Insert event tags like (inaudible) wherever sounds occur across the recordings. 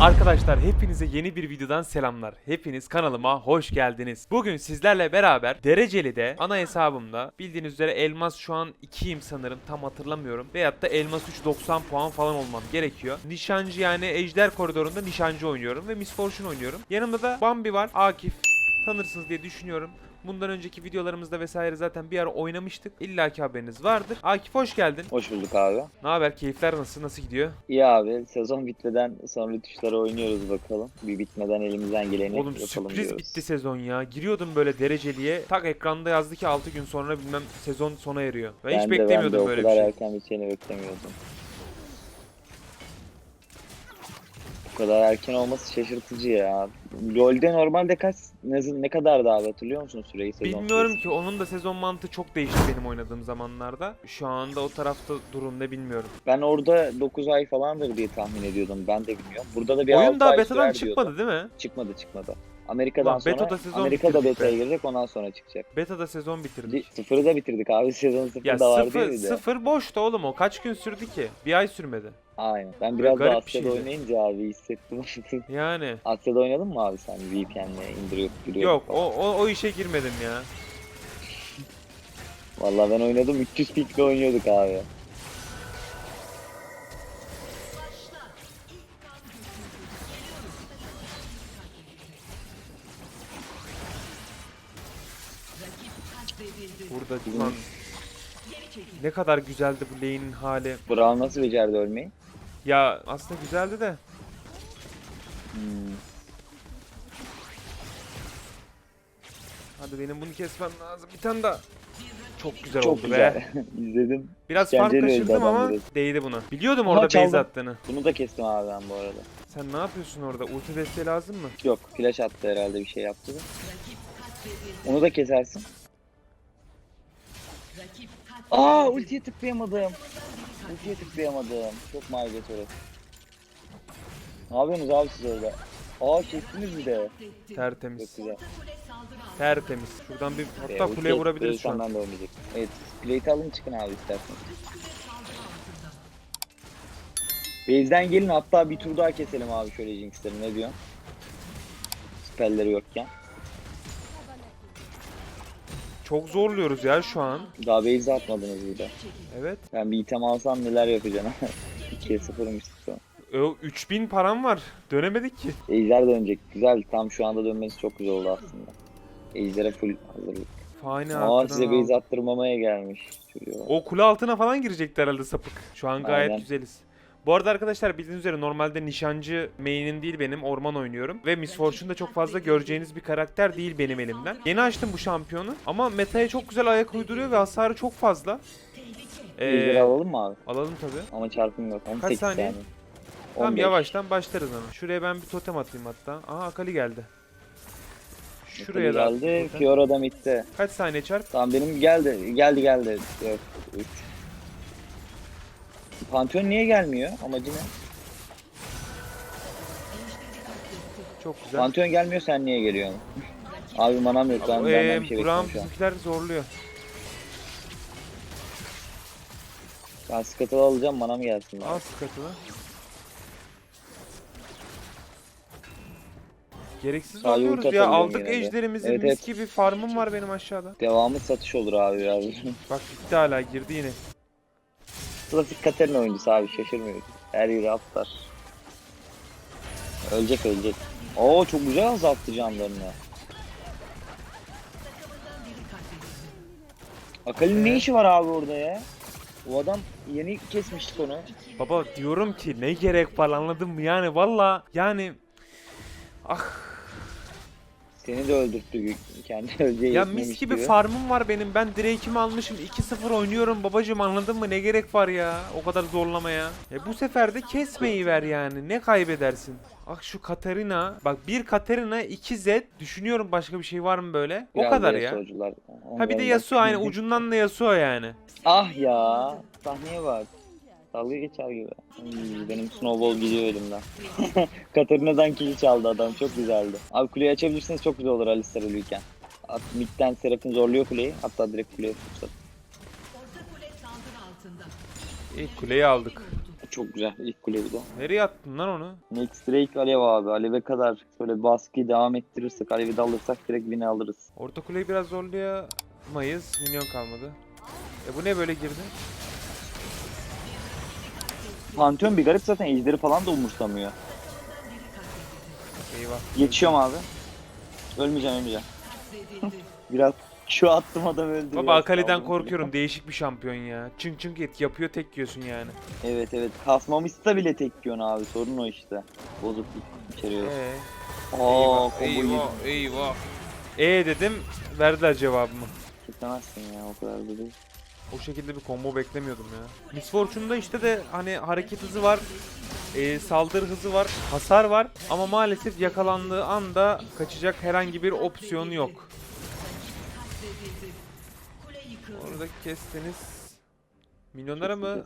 Arkadaşlar hepinize yeni bir videodan selamlar. Hepiniz kanalıma hoş geldiniz. Bugün sizlerle beraber Dereceli'de ana hesabımda bildiğiniz üzere elmas şu an 2'yim sanırım tam hatırlamıyorum. Veyahut da elmas 3 90 puan falan olmam gerekiyor. Nişancı yani ejder koridorunda nişancı oynuyorum ve Miss Fortune oynuyorum. Yanımda da Bambi var, Akif. Tanırsınız diye düşünüyorum. Bundan önceki videolarımızda vesaire zaten bir ara oynamıştık. İlla ki haberiniz vardır. Akif hoş geldin. Hoş bulduk abi. Ne haber? Keyifler nasıl? Nasıl gidiyor? İyi abi. Sezon bitmeden sonra tuşlara oynuyoruz bakalım. Bir bitmeden elimizden geleni Oğlum yapalım sürpriz diyoruz. bitti sezon ya. Giriyordum böyle dereceliye. Tak ekranda yazdı ki 6 gün sonra bilmem sezon sona eriyor. Ben, hiç Ben de, ben de beklemiyordum o böyle bir kadar şey. erken biteceğini beklemiyordum. Bu kadar erken olması şaşırtıcı ya. LoL'de normalde kaç ne, ne kadar abi hatırlıyor musun süreyi sezon Bilmiyorum ki onun da sezon mantığı çok değişti benim oynadığım zamanlarda. Şu anda o tarafta durum ne bilmiyorum. Ben orada 9 ay falandır diye tahmin ediyordum. Ben de bilmiyorum. Burada da bir Oyun 6 daha betadan çıkmadı diyordu. değil mi? Çıkmadı çıkmadı. Amerika'dan Ulan sonra sezon Amerika'da beta'ya girecek ondan sonra çıkacak. Beta'da sezon bitirdik. Sıfırı da bitirdik abi (laughs) sezon sıfır Ya da var sıfır, değil mi de? sıfır boştu oğlum o. Kaç gün sürdü ki? Bir ay sürmedi. Aynen. Ben Böyle biraz da garip bir Asya'da şeydi. oynayınca abi hissettim. (laughs) Yani. Asya'da oynadın mı abi sen VPN'le indirip giriyor Yok o, o, o işe girmedim ya. Vallahi ben oynadım 300 pikle oynuyorduk abi. Burada lan ne kadar güzeldi bu lane'in hali. Brawl nasıl becerdi ölmeyi? Ya aslında güzeldi de. Hadi benim bunu kesmem lazım. Bir tane daha. Çok güzel Çok oldu be. güzel. (laughs) İzledim. Biraz fark öldü kaçırdım adam ama biraz. değdi buna. Biliyordum Aha, orada base çaldım. attığını. Bunu da kestim abi ben bu arada. Sen ne yapıyorsun orada? Ulti desteği lazım mı? Yok flash attı herhalde bir şey yaptı. Onu da kesersin. Aa ultiye tıklayamadım. Ultiye tıklayamadım. Çok mağlubiyet orası. Ne yapıyorsunuz abi siz orada? Aa kestiniz bir de. Tertemiz. Çok güzel. Tertemiz. Şuradan bir Ee, hatta ulti kuleye vurabiliriz şu an. Ben de oynayacak. Evet. Plate alın çıkın abi isterseniz. Base'den gelin hatta bir tur daha keselim abi şöyle Jinx'leri ne diyorsun? Spellleri yokken. Çok zorluyoruz ya şu an. Daha base atmadınız bir de. Evet. Ben bir item alsam neler yapacaksın? 2'ye 0'mış sonra. O 3000 param var. Dönemedik ki. Ejder dönecek. Güzel. Tam şu anda dönmesi çok güzel oldu aslında. Ejder'e full hazırlık. Fani Aa size base attırmamaya gelmiş. Çocuğa. O kule altına falan girecekti herhalde sapık. Şu an gayet Aynen. güzeliz. Bu arada arkadaşlar bildiğiniz üzere normalde nişancı main'im değil benim orman oynuyorum. Ve Miss Fortune'da çok fazla göreceğiniz bir karakter değil benim elimden. Yeni açtım bu şampiyonu ama metaya çok güzel ayak uyduruyor ve hasarı çok fazla. Ejder'i Ee, alalım mı abi? alalım tabi. Ama çarpım yok. 18 saniye? saniye. Tamam 15. yavaştan başlarız ama. Şuraya ben bir totem atayım hatta. Aha Akali geldi. Şuraya da geldi. totem. Fiora da midde. Kaç saniye çarp? Tamam benim geldi. Geldi geldi. 4 3. Pantheon niye gelmiyor? Amacı ne? Çok güzel. Pantheon gelmiyor sen niye geliyorsun? (laughs) Abi manam yok. Ben benden bir şey Braum bekliyorum şu an. bizimkiler zorluyor. Ben skatılı alacağım manam gelsin. Al sıkıntılı. Gereksiz Sağ yumruk ya. Aldık yine de. ejderimizi. Evet, mis evet. gibi farmım var benim aşağıda. Devamı satış olur abi biraz. (laughs) Bak gitti hala girdi yine. Klasik Katarina oyuncusu abi şaşırmıyoruz. Her yeri atlar. Ölecek ölecek. Oo çok güzel azalttı canlarını. Akali'nin ne işi var abi orada ya? O adam yeni kesmiştik onu. Baba diyorum ki ne gerek var anladın mı? Yani valla yani ah Seni de öldürttü kendi (laughs) öleceği ya mis gibi farmım var benim. Ben Drake'imi almışım. 2-0 oynuyorum babacım anladın mı? Ne gerek var ya? O kadar zorlamaya. E bu sefer de kesmeyi ver yani. Ne kaybedersin? Ah şu Katarina. Bak bir Katarina 2 Z. Düşünüyorum başka bir şey var mı böyle? O Biraz kadar da ya. Yasuo'cular. Ha bir de Yasuo aynı (laughs) ucundan da Yasuo yani. Ah ya. Sahneye bak. Dalga geçer gibi. Ay, benim snowball gidiyor elimden. (laughs) Katarina'dan kill çaldı adam. Çok güzeldi. Abi kuleyi açabilirsiniz çok güzel olur Alistar ölüyken. At, midden Seraph'in zorluyor kuleyi. Hatta direkt kuleye fırsat. İlk kuleyi aldık. çok güzel ilk kule bir de. Nereye attın lan onu? Next Drake Alev abi. Alev'e kadar böyle baskıyı devam ettirirsek, Alev'i de alırsak direkt win'i alırız. Orta kuleyi biraz zorlayamayız. Minyon kalmadı. E bu ne böyle girdi? Pantheon bir garip zaten ejderi falan da umursamıyor. Eyvah. Yetişiyorum abi. Ölmeyeceğim ölmeyeceğim. (laughs) biraz şu attım adam öldü. Baba biraz Akali'den kaldım. korkuyorum. Değişik bir şampiyon ya. Çınk çınk et yapıyor tek yiyorsun yani. Evet evet. Kasmamışsa bile tek yiyorsun abi. Sorun o işte. Bozukluk içeriyor. Ee, Aa eyvah, combo yedim. eyvah, eyvah. E dedim, verdiler cevabımı. Kesemezsin ya o kadar da değil. O şekilde bir combo beklemiyordum ya. Miss Fortune'da işte de hani hareket hızı var, e, saldırı hızı var, hasar var ama maalesef yakalandığı anda kaçacak herhangi bir opsiyon yok. Orada kestiniz. Milyonlara mı?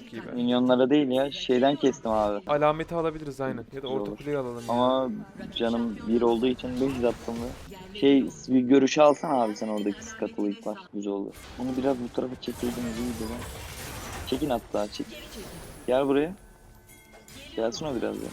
Çok iyi be. Minyonlara değil ya. Şeyden kestim abi. Alameti alabiliriz aynen. Ya da orta olur. kuleyi alalım. ya. Ama canım bir olduğu için 500 attım ve şey bir görüşü alsan abi sen oradaki skatılı ilk baş güzel olur. Onu biraz bu tarafa çekeydiniz iyiydi lan. Çekin hatta çek. Gel buraya. Gelsin o biraz ya.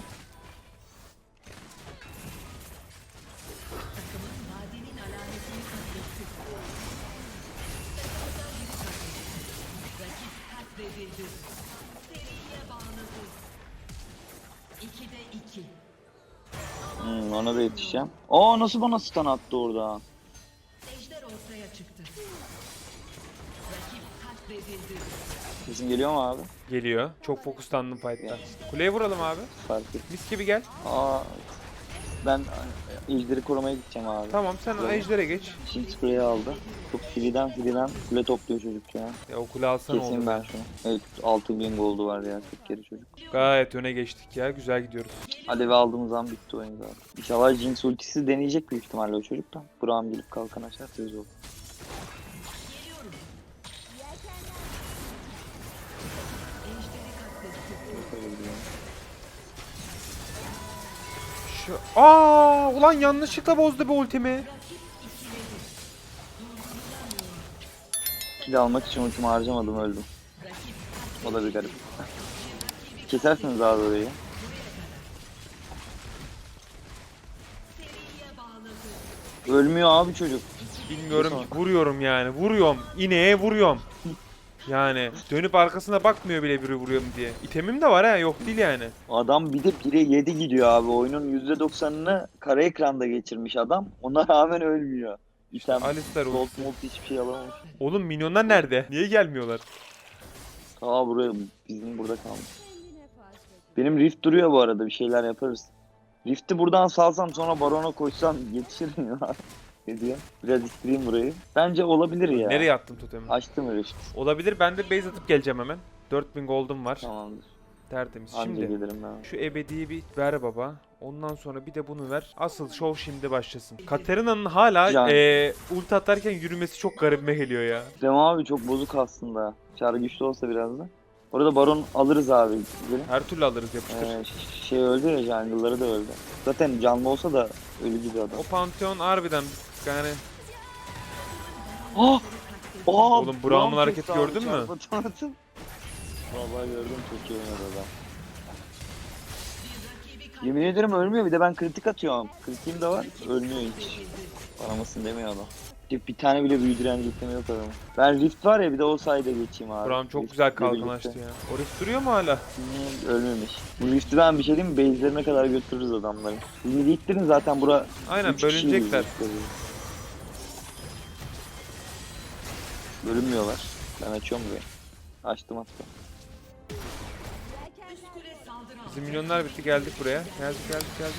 Ona da yetişeceğim. Aa nasıl bana stun attı orada? Ejder ortaya çıktı. Rakip katledildi. Sesim geliyor mu abi? Geliyor. Çok fokuslandım fight'ta. Kuleye vuralım abi. Fark et. Mis gibi gel. Aa ben ejderi korumaya gideceğim abi. Tamam sen Tamam. ejder'e geç. Şimdi kuleyi aldı. Çok free'den free'den kule topluyor çocuk ya. Ya o kule alsan Keseyim oldu. ben şunu. Evet 6000 goldu var ya 40 kere çocuk. Gayet öne geçtik ya. Güzel gidiyoruz. Alevi aldığımız an bitti oyun zaten. İnşallah Jinx ultisi deneyecek büyük ihtimalle o çocuk da. Burak'ım gelip kalkan açar söz olur. Şu... Aa, ulan yanlışlıkla bozdu bu ultimi. Kill almak için ultimi harcamadım öldüm. O da bir garip. (laughs) Kesersiniz abi orayı. Ölmüyor abi çocuk. Bilmiyorum ki vuruyorum yani. Vuruyorum. İneğe vuruyorum. (laughs) Yani dönüp arkasına bakmıyor bile biri vuruyorum diye. İtemim de var ha yok değil yani. Adam bir de 1'e 7 gidiyor abi. Oyunun %90'ını kara ekranda geçirmiş adam. Ona rağmen ölmüyor. İşte Alistar Gold. Mold hiçbir şey alamamış. Oğlum minyonlar nerede? Niye gelmiyorlar? Aa buraya bizim burada kalmış. Benim Rift duruyor bu arada bir şeyler yaparız. Rift'i buradan salsam sonra Baron'a koşsam yetişirim ya. Ne diyor? Biraz istireyim burayı. Bence olabilir ya. Nereye attın totemi? Açtım Rift. Olabilir ben de base atıp geleceğim hemen. 4000 gold'um var. Tamamdır. Tertemiz. Anca Şimdi gelirim ben. şu ebediyi bir ver baba. Ondan sonra bir de bunu ver. Asıl show şimdi başlasın. Katerina'nın hala Yani. eee ulti atarken yürümesi çok garibime geliyor ya. Dem abi çok bozuk aslında. Çar güçlü olsa biraz da. Orada Baron alırız abi. Gidelim. Her türlü alırız yapıştır. Ee, şey öldü ya jungle'ları da öldü. Zaten canlı olsa da ölü gibi adam. O Pantheon harbiden bir yani Ah! Aa, Oğlum, Braum'un Braum hareketi gördün mü? Vallahi gördüm çok iyi oynadı adam. Yemin ederim ölmüyor bir de ben kritik atıyorum. Kritiğim de var. Ölmüyor hiç. Banamasın demiyor adam. Bir, bir tane bile büyü direnci itleme yok adamın. Ben Rift var ya bir de o sayede geçeyim abi. Braum çok Rift'le güzel kalkan açtı ya. O rift duruyor mu hala? Hmm, ölmemiş. Bu Rift'i ben bir şey diyeyim mi? Base'lerine kadar götürürüz adamları. Şimdi ittirin zaten bura Aynen bölünecekler. Bölünmüyorlar. Ben açıyorum burayı. Açtım hatta. Bizim milyonlar bitti geldik buraya. Geldik geldik geldik.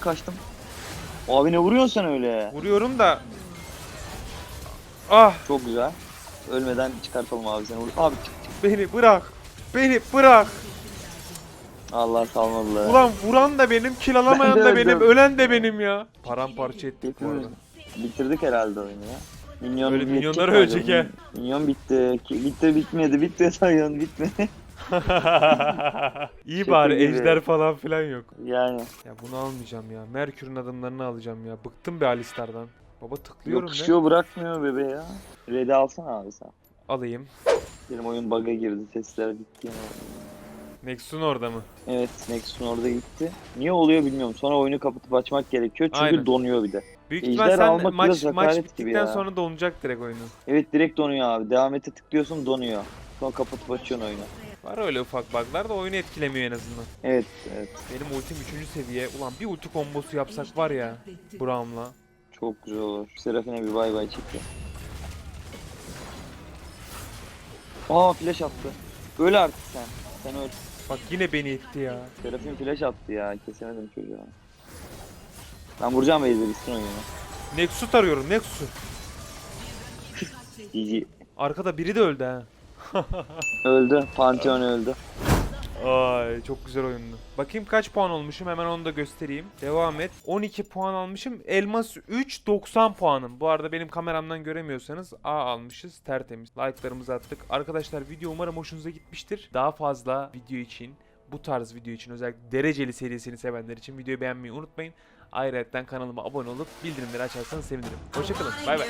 Kaçtım. Abi ne vuruyorsun sen öyle? Vuruyorum da. Ah Çok güzel. Ölmeden çıkartalım abi seni. Abi çık çık. beni bırak. Beni bırak. Allah salmadılar. Ulan vuran da benim, kill alamayan Ben de da benim, öldüm. ölen de benim ya. Paramparça ettik bu arada. bitirdik herhalde oyunu ya. Minyon Böyle minyonlar mi ölecek he. Minyon bitti. Ki- Bitti bitmedi. Bitti (laughs) sayın bitmedi. (laughs) İyi Şaka bari gibi. ejder falan filan yok. yani. Ya bunu almayacağım ya. Merkür'ün adımlarını alacağım ya. Bıktım be Alistar'dan. Baba tıklıyorum Yapışıyor bırakmıyor bebe ya. Red'i alsana abi sen. Alayım. Benim oyun bug'a girdi sesler gitti. Nexus'un orada mı? Evet Nexus'un orada gitti. Niye oluyor bilmiyorum. Sonra oyunu kapatıp açmak gerekiyor çünkü Aynen. donuyor bir de. Büyük Ejder ihtimal sen almak maç, maç bittikten sonra donacak direkt oyunu. Evet direkt donuyor abi. Devam ete tıklıyorsun donuyor. Sonra kapatıp açıyorsun oyunu. Var öyle ufak bug'lar da oyunu etkilemiyor en azından. Evet evet. Benim ultim 3. seviye. Ulan bir ulti kombosu yapsak var ya. Braum'la. Çok güzel olur. Serafine bir bay bay çekiyor. Aa flash attı. Öl artık sen. Sen öl. Bak yine beni etti ya. Serafin flash attı ya. Kesemedim çocuğa. Ben vuracağım Ejder istin oyunu. Nexus arıyorum Nexus'u. GG. Arkada biri de öldü ha. (laughs) Öldü. Pantheon öldü. Ay çok güzel oyundu. Bakayım kaç puan olmuşum hemen onu da göstereyim. Devam et. 12 puan almışım. Elmas 3 90 puanım. Bu arada benim kameramdan göremiyorsanız A almışız. Tertemiz. Like'larımızı attık. Arkadaşlar video umarım hoşunuza gitmiştir. Daha fazla video için bu tarz video için özellikle dereceli serisini sevenler için videoyu beğenmeyi unutmayın. Ayrıca kanalıma abone olup bildirimleri açarsanız sevinirim. Hoşçakalın. Bay bay.